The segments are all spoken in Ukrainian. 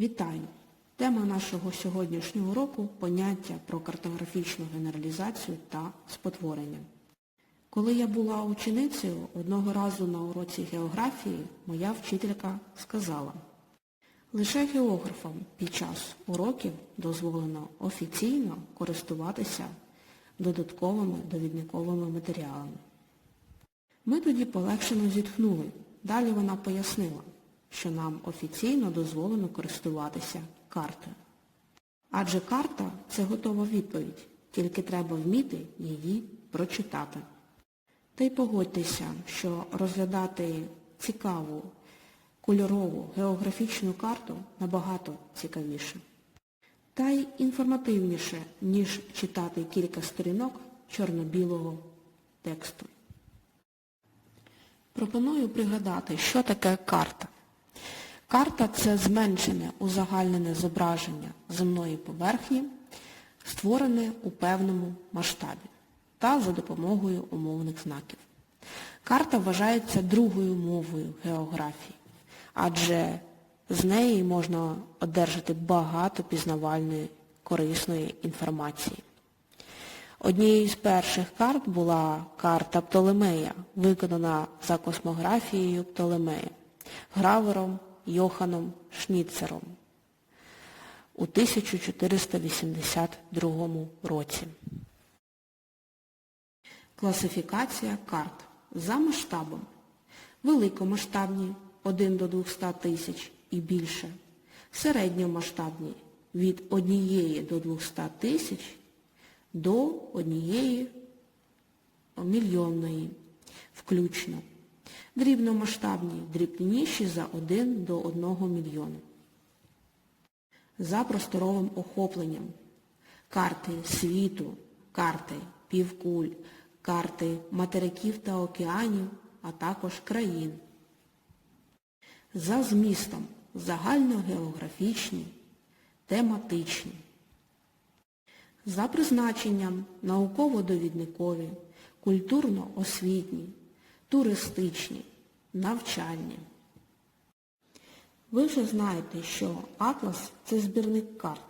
Вітаю! Тема нашого сьогоднішнього уроку – поняття про картографічну генералізацію та спотворення. Коли я була ученицею, одного разу на уроці географії моя вчителька сказала, лише географам під час уроків дозволено офіційно користуватися додатковими довідниковими матеріалами. Ми тоді полегшено зітхнули. Далі вона пояснила, що нам офіційно дозволено користуватися картою. Адже карта – це готова відповідь, тільки треба вміти її прочитати. Та й погодьтеся, що розглядати цікаву, кольорову географічну карту набагато цікавіше. Та й інформативніше, ніж читати кілька сторінок чорно-білого тексту. Пропоную пригадати, що таке карта. Карта – це зменшене узагальнене зображення земної поверхні, створене у певному масштабі та за допомогою умовних знаків. Карта вважається другою мовою географії, адже з неї можна одержати багато пізнавальної корисної інформації. Однією з перших карт була карта Птолемея, виконана за космографією Птолемея, гравером Йоханом Шніцером у 1482 році. Класифікація карт за масштабом. Великомасштабні 1 до 200 тисяч і більше. Середньомасштабні від 1 до 200 тисяч до 1 мільйонної включно. Дрібномасштабні, дрібніші за 1 до 1 мільйона. За просторовим охопленням. Карти світу, карти півкуль, карти материків та океанів, а також країн. За змістом загальногеографічні, тематичні. За призначенням науково-довідникові, культурно-освітні, туристичні, навчальні. Ви вже знаєте, що атлас – це збірник карт.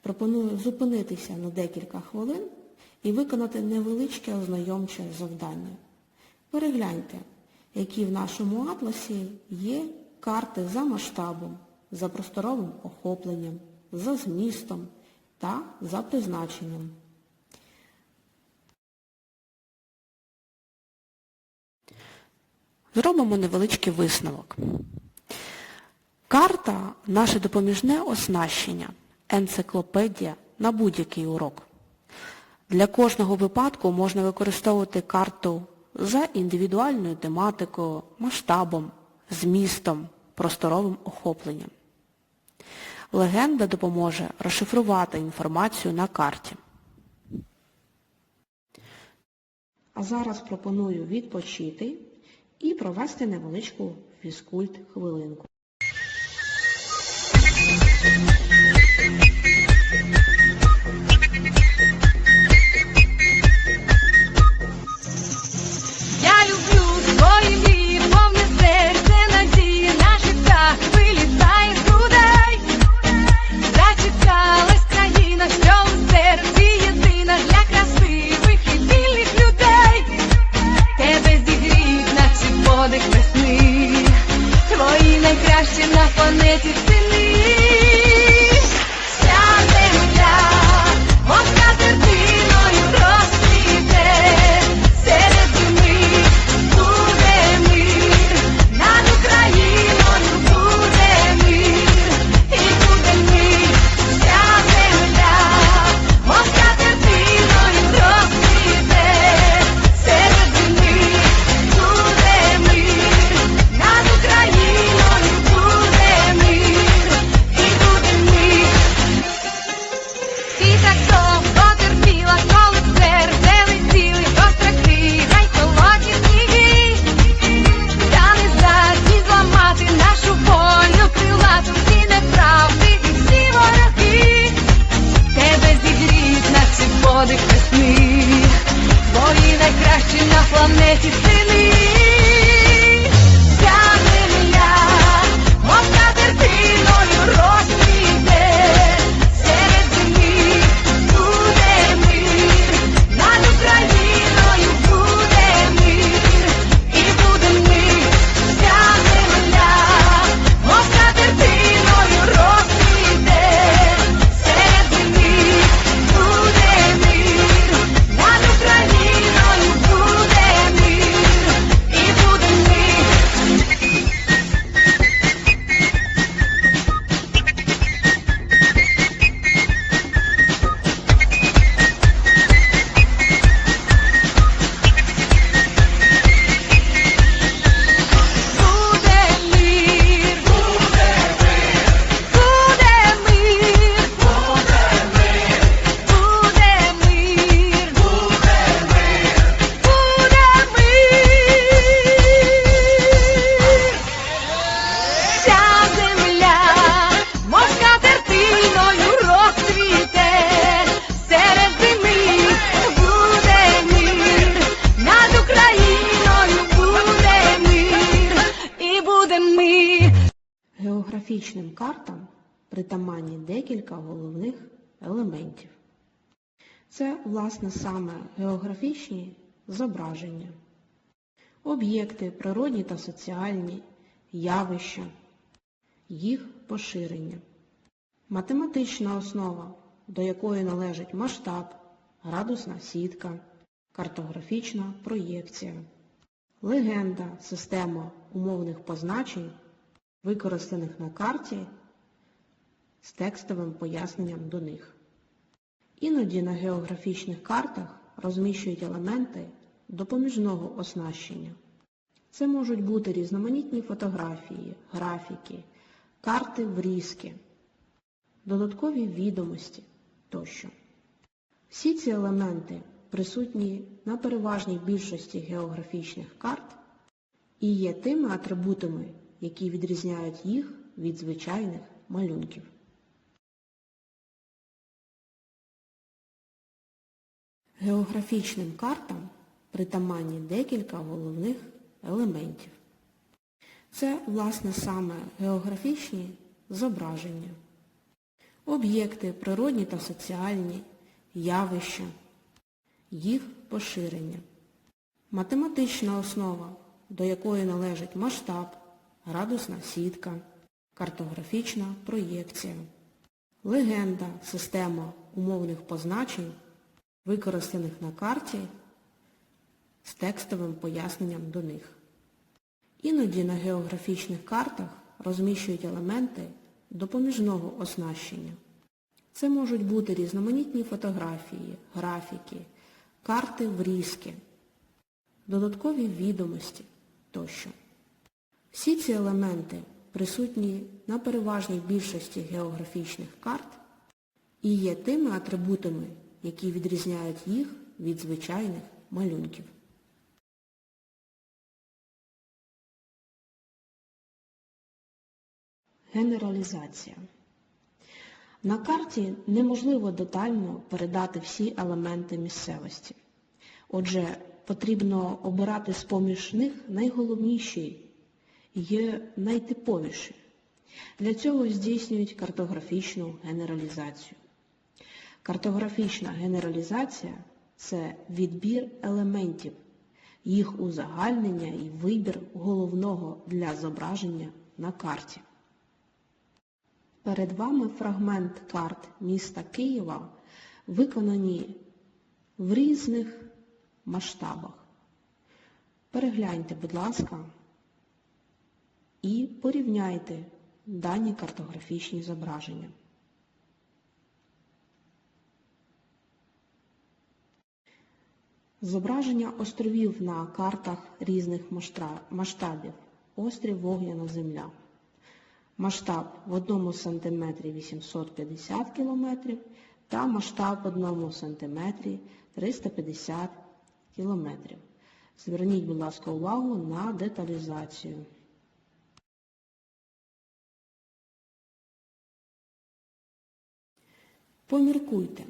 Пропоную зупинитися на декілька хвилин і виконати невеличке ознайомче завдання. Перегляньте, які в нашому атласі є карти за масштабом, за просторовим охопленням, за змістом та за призначенням. Зробимо невеличкий висновок. Карта – наше допоміжне оснащення, енциклопедія на будь-який урок. Для кожного випадку можна використовувати карту за індивідуальною тематикою, масштабом, змістом, просторовим охопленням. Легенда допоможе розшифрувати інформацію на карті. А зараз пропоную відпочити і провести невеличку фізкульт найкращі на планеті. Картам притаманні декілька головних елементів. Це, власне, саме географічні зображення, об'єкти природні та соціальні, явища, їх поширення, математична основа, до якої належить масштаб, градусна сітка, картографічна проєкція, легенда, система умовних позначень, використаних на карті з текстовим поясненням до них. Іноді на географічних картах розміщують елементи допоміжного оснащення. Це можуть бути різноманітні фотографії, графіки, карти врізки, додаткові відомості тощо. Всі ці елементи присутні на переважній більшості географічних карт і є тими атрибутами, які відрізняють їх від звичайних малюнків. Географічним картам притаманні декілька головних елементів. Це, власне, саме географічні зображення, об'єкти природні та соціальні, явища, їх поширення, математична основа, до якої належить масштаб, градусна сітка, картографічна проєкція, легенда, система умовних позначень, використаних на карті з текстовим поясненням до них. Іноді на географічних картах розміщують елементи допоміжного оснащення. Це можуть бути різноманітні фотографії, графіки, карти врізки, додаткові відомості тощо. Всі ці елементи присутні на переважній більшості географічних карт і є тими атрибутами, які відрізняють їх від звичайних малюнків. Генералізація. На карті неможливо детально передати всі елементи місцевості. Отже, потрібно обирати з-поміж них найголовніші і найтиповіші. Для цього здійснюють картографічну генералізацію. Картографічна генералізація – це відбір елементів, їх узагальнення і вибір головного для зображення на карті. Перед вами фрагмент карт міста Києва, виконані в різних масштабах. Перегляньте, будь ласка, і порівняйте дані картографічні зображення. Зображення островів на картах різних масштабів. Острів Вогняна Земля. Масштаб в 1 см 850 км та масштаб в 1 см 350 км. Зверніть, будь ласка, увагу на деталізацію. Поміркуйте,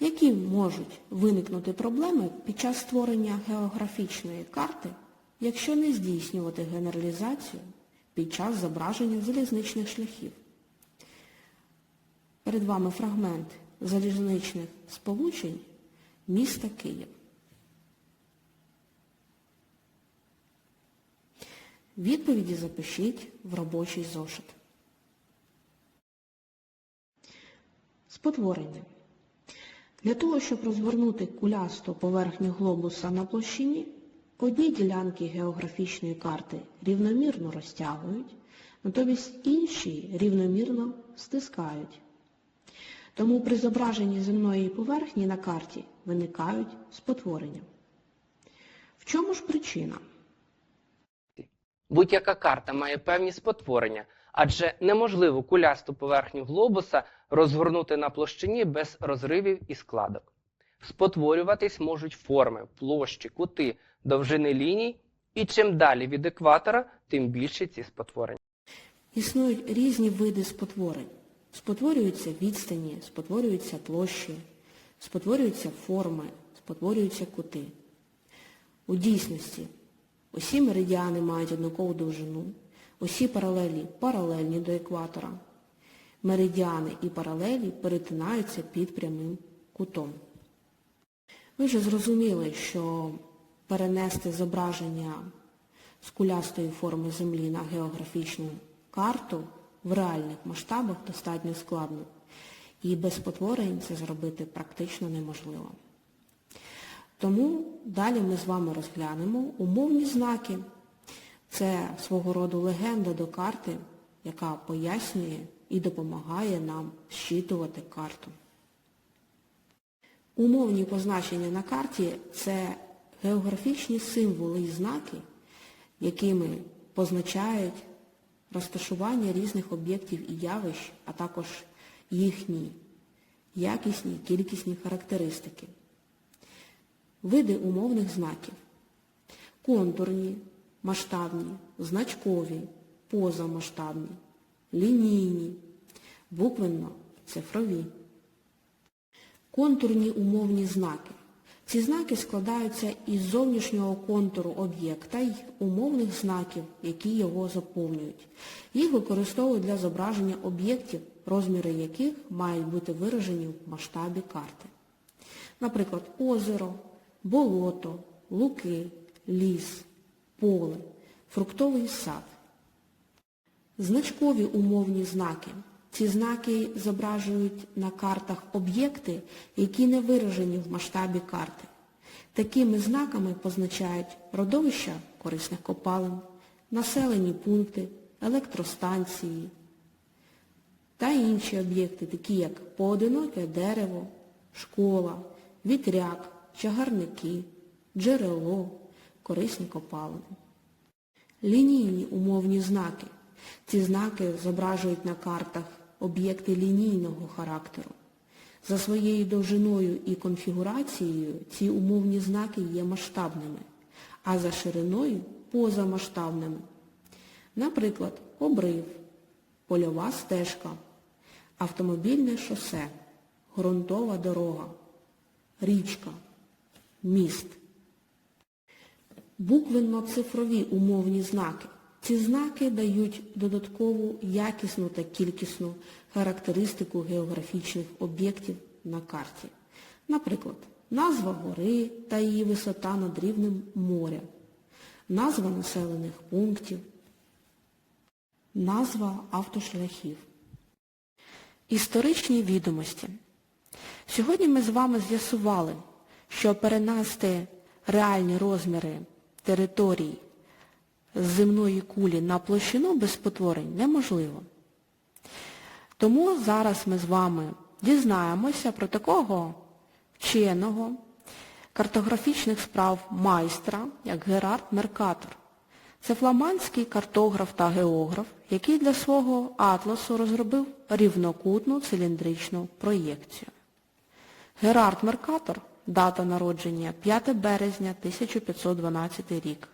які можуть виникнути проблеми під час створення географічної карти, якщо не здійснювати генералізацію під час зображення залізничних шляхів. Перед вами фрагмент залізничних сполучень міста Київ. Відповіді запишіть в робочий зошит. Спотворення. Для того, щоб розгорнути кулясту поверхню глобуса на площині, одні ділянки географічної карти рівномірно розтягують, натомість інші рівномірно стискають. Тому при зображенні земної поверхні на карті виникають спотворення. В чому ж причина? Будь-яка карта має певні спотворення, адже неможливо кулясту поверхню глобуса розгорнути на площині без розривів і складок. Спотворюватись можуть форми, площі, кути, довжини ліній, і чим далі від екватора, тим більше ці спотворення. Існують різні види спотворень. Спотворюються відстані, спотворюються площі, спотворюються форми, спотворюються кути. У дійсності усі меридіани мають однакову довжину, Усі паралелі паралельні до екватора. Меридіани і паралелі перетинаються під прямим кутом. Ви вже зрозуміли, що перенести зображення скулястої форми Землі на географічну карту в реальних масштабах достатньо складно. І без спотворень це зробити практично неможливо. Тому далі ми з вами розглянемо умовні знаки. Це свого роду легенда до карти, яка пояснює і допомагає нам зчитувати карту. Умовні позначення на карті це географічні символи і знаки, якими позначають розташування різних об'єктів і явищ, а також їхні якісні, кількісні характеристики. Види умовних знаків. Контурні, масштабні, значкові, позамасштабні, лінійні, буквенно-цифрові. Контурні умовні знаки. Ці знаки складаються із зовнішнього контуру об'єкта й умовних знаків, які його заповнюють. Їх використовують для зображення об'єктів, розміри яких мають бути виражені в масштабі карти. Наприклад, озеро, болото, луки, ліс, поле, фруктовий сад. Значкові умовні знаки. Ці знаки зображують на картах об'єкти, які не виражені в масштабі карти. Такими знаками позначають родовища корисних копалин, населені пункти, електростанції та інші об'єкти, такі як поодиноке дерево, школа, вітряк, чагарники, джерело, корисні копалини. Лінійні умовні знаки. Ці знаки зображують на картах об'єкти лінійного характеру. За своєю довжиною і конфігурацією ці умовні знаки є масштабними, а за шириною позамасштабними. Наприклад, обрив, польова стежка, автомобільне шосе, ґрунтова дорога, річка, міст. Буквенно-цифрові умовні знаки. Ці знаки дають додаткову якісну та кількісну характеристику географічних об'єктів на карті. Наприклад, назва гори та її висота над рівнем моря, назва населених пунктів, назва автошляхів. Історичні відомості. Сьогодні ми з вами з'ясували, що перенести реальні розміри територій з земної кулі на площину без спотворень неможливо. Тому зараз ми з вами дізнаємося про такого вченого картографічних справ майстра, як Герард Меркатор. Це фламандський картограф та географ, який для свого атласу розробив рівнокутну циліндричну проєкцію. Герард Меркатор, дата народження 5 березня 1512 рік,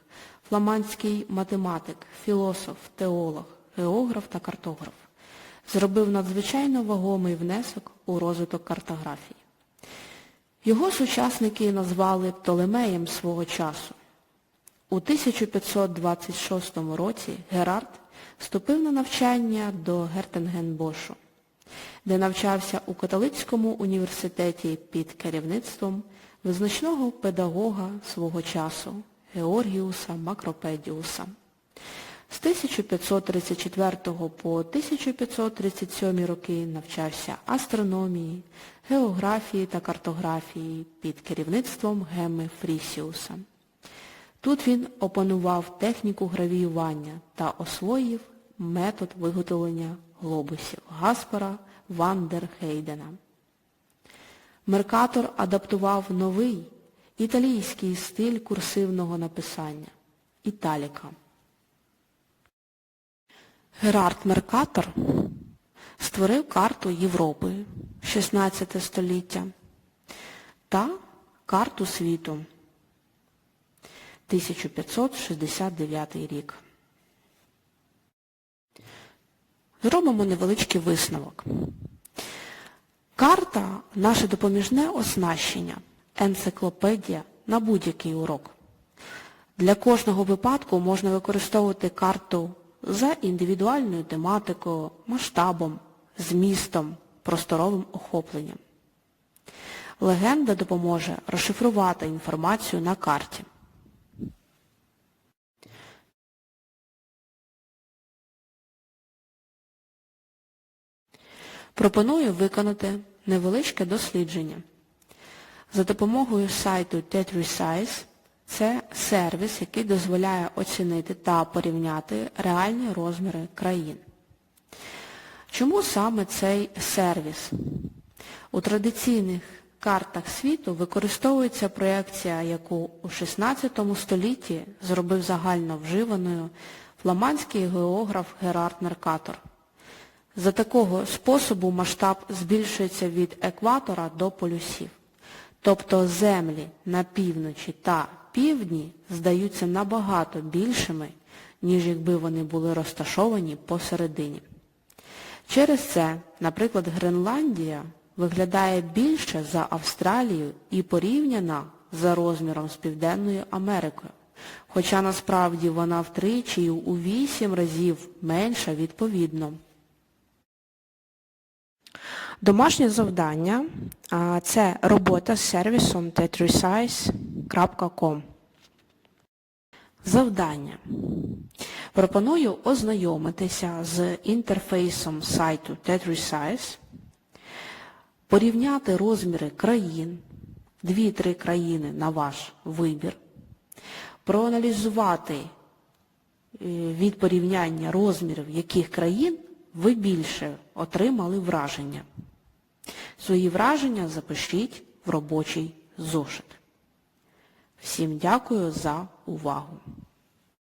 фламандський математик, філософ, теолог, географ та картограф, зробив надзвичайно вагомий внесок у розвиток картографії. Його сучасники назвали Птолемеєм свого часу. У 1526 році Герард вступив на навчання до Гертенгенбошу, де навчався у католицькому університеті під керівництвом визначного педагога свого часу Георгіуса Макропедіуса. З 1534 по 1537 роки навчався астрономії, географії та картографії під керівництвом Геми Фрісіуса. Тут він опанував техніку гравіювання та освоїв метод виготовлення глобусів Гаспара Ван дер Хейдена. Меркатор адаптував новий італійський стиль курсивного написання – італіка. Герард Меркатор створив карту Європи 16 століття та карту світу 1569 рік. Зробимо невеличкий висновок. Карта наше допоміжне оснащення, енциклопедія на будь-який урок. Для кожного випадку можна використовувати карту за індивідуальною тематикою, масштабом, змістом, просторовим охопленням. Легенда допоможе розшифрувати інформацію на карті. Пропоную виконати невеличке дослідження. За допомогою сайту Tetrisize це сервіс, який дозволяє оцінити та порівняти реальні розміри країн. Чому саме цей сервіс? У традиційних картах світу використовується проекція, яку у 16 столітті зробив загально вживаною фламандський географ Герард Меркатор. За такого способу масштаб збільшується від екватора до полюсів. Тобто землі на півночі та півдні здаються набагато більшими, ніж якби вони були розташовані посередині. Через це, наприклад, Гренландія виглядає більше за Австралію і порівняна за розміром з Південною Америкою, хоча насправді вона втричі у вісім разів менша відповідно. Домашнє завдання це робота з сервісом tetrisize.com. Завдання. Пропоную ознайомитися з інтерфейсом сайту Tetrisize, порівняти розміри країн, 2-3 країни на ваш вибір, проаналізувати е, від порівняння розмірів яких країн ви більше отримали враження. Свої враження запишіть в робочий зошит. Всім дякую за увагу.